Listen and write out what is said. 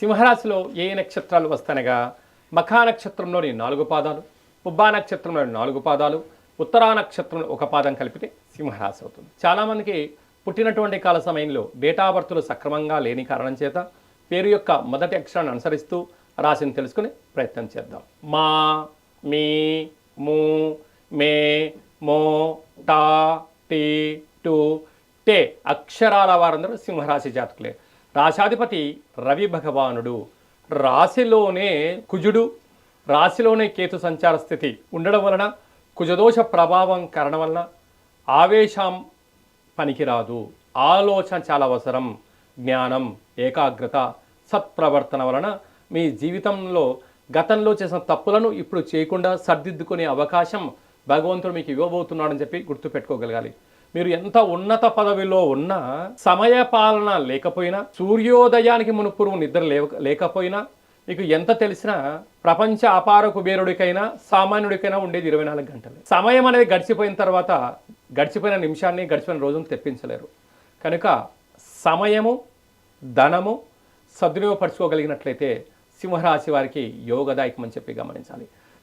సింహరాశిలో ఏ నక్షత్రాలు వస్తానగా? మఖా నక్షత్రంలోని నాలుగు పాదాలు పుబ్బా నక్షత్రంలోని నాలుగు పాదాలు ఉత్తరా నక్షత్రంలో ఒక పాదం కలిపితే సింహరాశి అవుతుంది. చాలామందికి పుట్టినటువంటి కాల సమయంలో డేటా బర్తులు సక్రమంగా లేని కారణం చేత పేరు యొక్క మొదటి అక్షరాన్ని అనుసరిస్తూ రాశిని తెలుసుకునే ప్రయత్నం చేద్దాం. మా మీ మూ మే మో టా టీ టు టే అక్షరాల వారందరూ సింహరాశి జాతకులే. రాశాధిపతి రవి భగవానుడు. రాశిలోనే కుజుడు రాశిలోనే కేతు సంచార స్థితి ఉండడం వలన కుజదోష ప్రభావం కారణం వలన ఆవేశం పనికిరాదు. ఆలోచన చాలా అవసరం. జ్ఞానం ఏకాగ్రత సత్ప్రవర్తన వలన మీ జీవితంలో గతంలో చేసిన తప్పులను ఇప్పుడు చేయకుండా సర్దిద్దుకునే అవకాశం భగవంతుడు మీకు ఇవ్వబోతున్నాడని చెప్పి గుర్తుపెట్టుకోగలగాలి. మీరు ఎంత ఉన్నత పదవిలో ఉన్నా సమయ పాలన లేకపోయినా సూర్యోదయానికి మునుపురు నిద్ర లేవ లేకపోయినా మీకు ఎంత తెలిసినా ప్రపంచ అపార కుబేరుడికైనా సామాన్యుడికైనా ఉండేది ఇరవై నాలుగు గంటలు. సమయం అనేది గడిచిపోయిన తర్వాత గడిచిపోయిన నిమిషాన్ని గడిచిపోయిన రోజును తెప్పించలేరు. కనుక సమయము ధనము సద్వినియోగపరచుకోగలిగినట్లయితే సింహరాశి వారికి యోగదాయకం అని చెప్పి గమనించాలి.